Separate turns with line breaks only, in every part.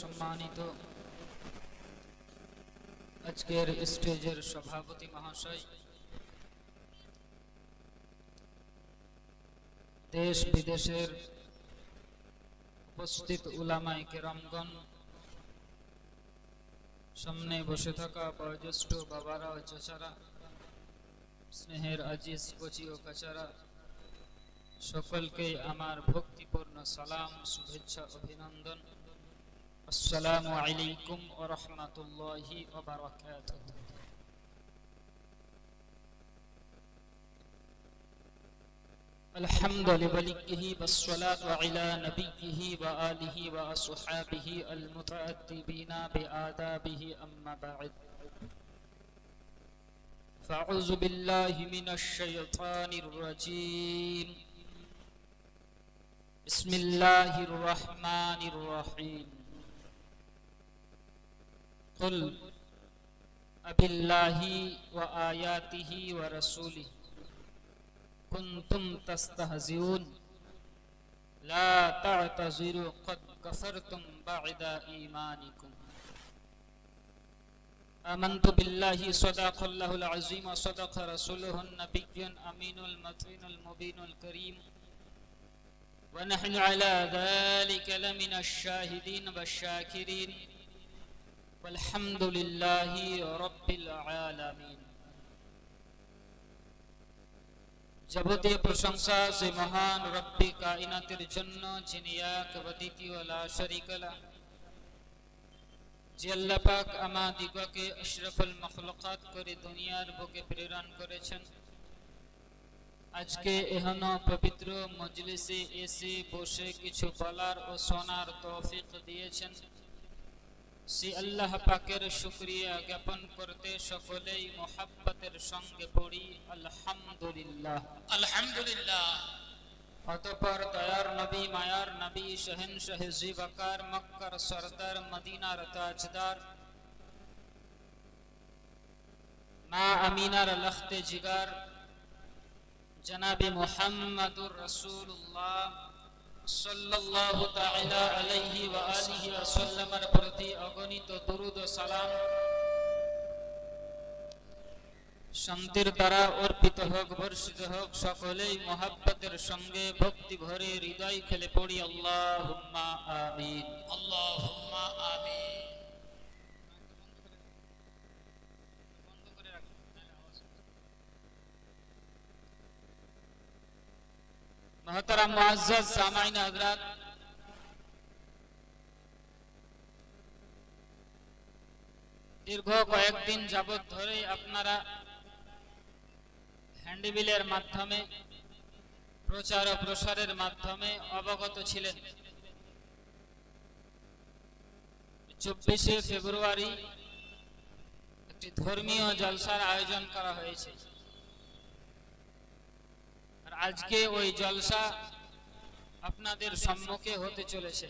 সম্মানিত আজকের স্টেজের সভাপতি মহাশয়, দেশ বিদেশের উপস্থিত উলামাই কেরামগণ, সামনে বসে থাকা বয়োজ্যেষ্ঠ বাবারা ও চাচারা, স্নেহের আজিজ, কচি ও কাচারা সকলকে আমার ভক্তিপূর্ণ সালাম, শুভেচ্ছা, অভিনন্দন। السلام عليكم ورحمة الله وبركاته. الحمد لله والصلاة على نبيه وآله وأصحابه المتأدبين بآدابه أما بعد. فأعوذ بالله من الشيطان الرجيم. بسم الله الرحمن الرحيم. قل أبالله وآياته ورسوله كنتم تستهزئون لا تعتذروا قد كفرتم بعد إيمانكم آمنت بالله صدق الله العظيم وصدق رسوله النبي الأمين المتين المبين الكريم ونحن على ذلك لمن الشاهدين والشاكرين والحمد لله رب العالمين যাবতীয় প্রশংসা সে মহান রব্বি কাইনাতের জন্য যিনি এক ও দ্বিতীয় লা শরীকা লা যে আল্লাহ পাক আমাদিগকে আশরাফুল মখলুকাত করে দুনিয়ার বুকে প্রেরণ করেছেন আজকে এহন পবিত্র মজলিসে এসে বসে কিছু বলার ও শোনার তৌফিক দিয়েছেন সে আল্লাহ পাকের শুক্রিয়া জ্ঞাপন করতে সকলেই মোহাব্বতের সঙ্গে পড়ি আলহামদুলিল্লাহ।
আলহামদুলিল্লাহ।
অতপর দয়ার নবী মায়ার নবী শহন শাহজি বকার মক্কর সরদার মদিনার তাজদার মা আমিনার লখতে জিগার জনাবে মুহাম্মাদুর রাসূলুল্লাহ। শান্তির দ্বারা অর্পিত হোক, বর্ষিত হোক, সকলেই মহাব্বতের সঙ্গে ভক্তি ভরে হৃদয় খেলে পড়ি আল্লাহ আমিন।
আমিন।
মহতারাম মুআজ্জাজ সামাইন হযরত। দীর্ঘ কয়েকদিন যাবত ধরে আপনারা হ্যান্ডিবিলের মাধ্যমে, প্রচার ও প্রসারের মাধ্যমে অবগত ছিলেন। চব্বিশে ফেব্রুয়ারি একটি ধর্মীয় জলসার আয়োজন করা হয়েছে। আজকে ওই জলসা আপনাদের সম্মুখে হতে চলেছে।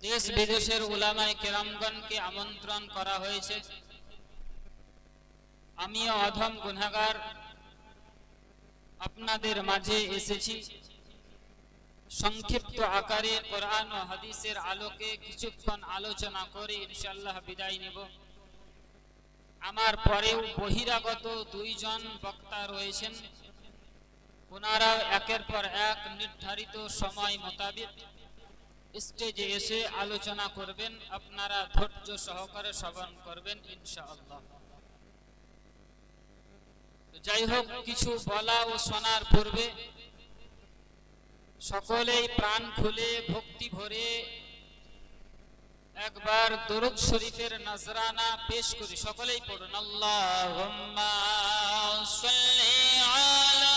দেশ বিদেশের উলামায় কেরামগণকে আমন্ত্রণ করা হয়েছে। আমিও অধম গুনাগার আপনাদের মাঝে এসেছি। সংক্ষিপ্ত আকারে কোরআন ও হাদিসের আলোকে কিছুক্ষণ আলোচনা করে ইনশাল্লাহ বিদায় নেব। আমার পরেও বহিরাগত দুইজন বক্তা রয়েছেন। ওনারাও একের পর এক নির্ধারিত সময় মোতাবেক স্টেজে এসে আলোচনা করবেন, আপনারা ধৈর্য সহকারে শ্রবণ করবেন ইনশাআল্লাহ। যাই হোক, কিছু বলা ও শোনার পূর্বে সকলেই প্রাণ খুলে ভক্তি ভরে একবার দরুদ শরীফের নজরানা পেশ করি সকলেই পড়ুন। সাল্লি আলা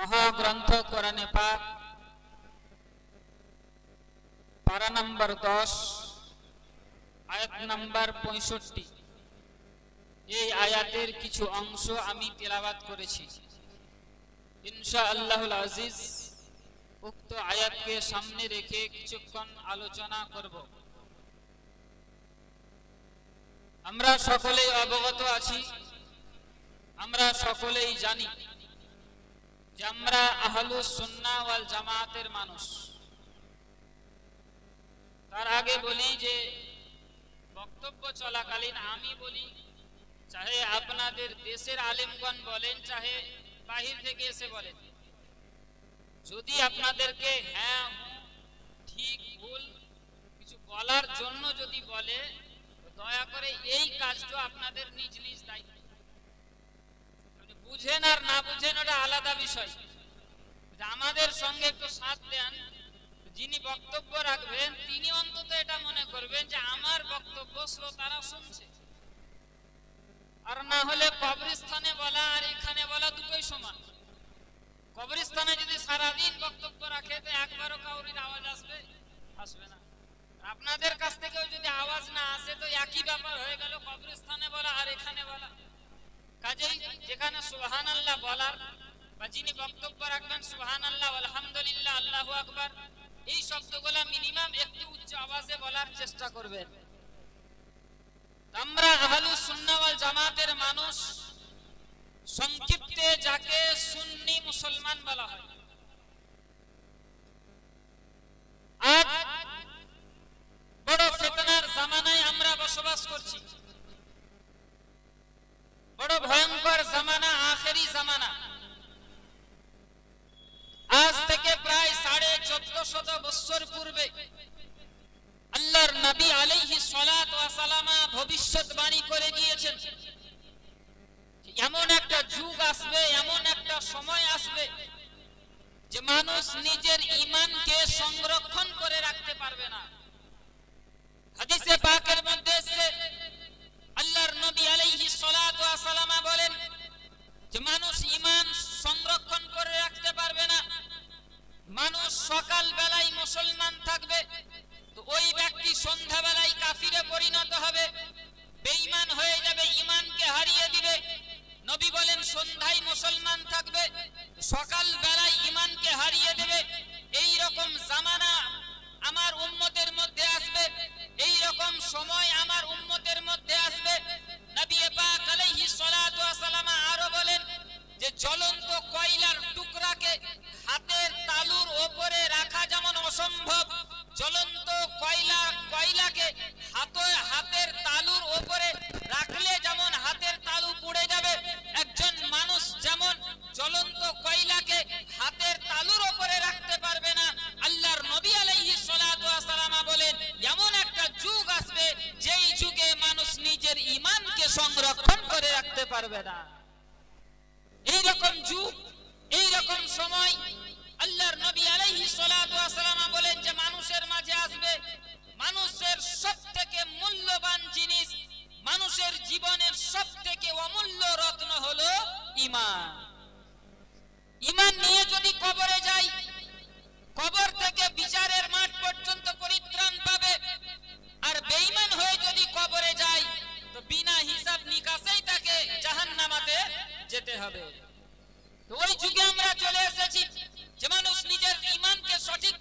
মহাগ্রন্থ কোরআনে পাক। পারা নম্বর দশ, আয়াত নম্বর পঁয়ষট্টি। এই আয়াতের কিছু অংশ আমি তেলাবাত করেছি। ইনশা আল্লাহুল আজিজ, উক্ত আয়াতকে সামনে রেখে কিছুক্ষণ আলোচনা করব। আমরা সকলেই অবগত আছি, আমরা সকলেই জানি আমরা আহলু সুন্না ওয়াল জামাতের মানুষ। তার আগে বলি যে, বক্তব্য চলাকালীন আমি বলি, চাহে আপনাদের দেশের আলেমগণ বলেন, চাহে বাহির থেকে এসে বলেন। যদি আপনাদেরকে হ্যাঁ ঠিক, ভুল, কিছু বলার জন্য যদি বলে দয়া করে এই কাজটা আপনাদের নিজ নিজ দায়িত্ব বুঝেন আর না বুঝেন, ওটা আলাদা বিষয়। আমাদের সঙ্গে একটু সাথ দেন, যিনি বক্তব্য রাখবেন, তিনি অন্তত এটা মনে করবেন যে আমার বক্তব্য শ্রোতারা শুনছে। আর না হলে কবরস্থানে বলা আর এখানে বলা দুটোই সমান। কবরস্থানে যদি সারাদিন বক্তব্য রাখে, তো একবারও কাউরির আওয়াজ আসবে? আসবে না। আপনাদের কাছ থেকেও যদি আওয়াজ না আসে, তো একই ব্যাপার হয়ে গেল, কবরস্থানে বলা আর এখানে বলা। কাজেই যেখানে সুবহান আল্লাহ বলার বা যিনি বক্তব্য রাখবেন সুবহান আল্লাহ আলহামদুলিল্লাহ, আল্লাহু আকবার, এই শব্দগুলো মিনিমাম একটু উচ্চ আওয়াজে বলার চেষ্টা করবেন। আমরা আহলু সুন্নাহ ওয়াল জামাতের মানুষ সংক্ষিপ্তে যাকে সুন্নি মুসলমান বলা হয়। আজ বড় ফিতনার জামানায় আমরা বসবাস করছি। পারবে না। এই যুগ এই সময় আল্লাহর নবী আলাইহি সালাম বলেন যে মানুষের মাঝে আসবে, মানুষের সবথেকে মূল্যবান জিনিস, মানুষের জীবনের সবথেকে অমূল্য রত্ন হলো ঈমান। ঈমান নিয়ে যদি কবরে যাই, কবর থেকে বিচারের মাঠ করতে হবে। ওই যুগে আমরা চলে এসেছি যেমন মানুষ নিজের ইমানকে সঠিক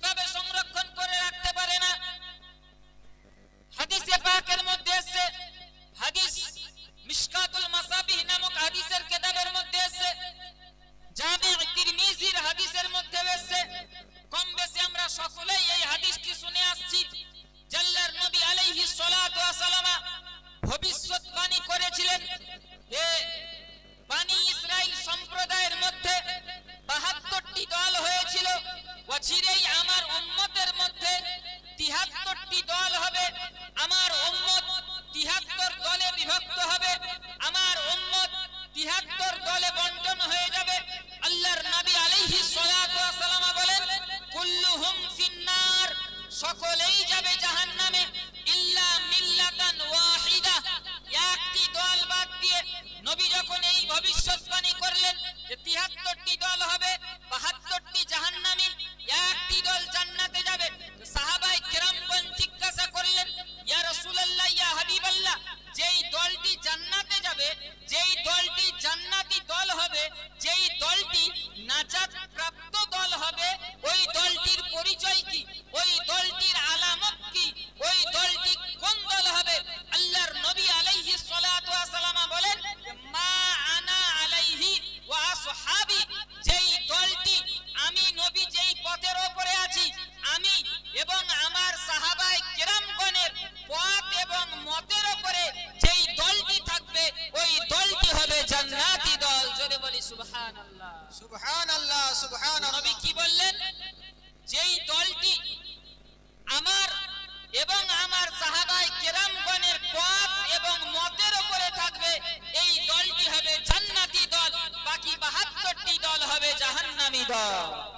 দাও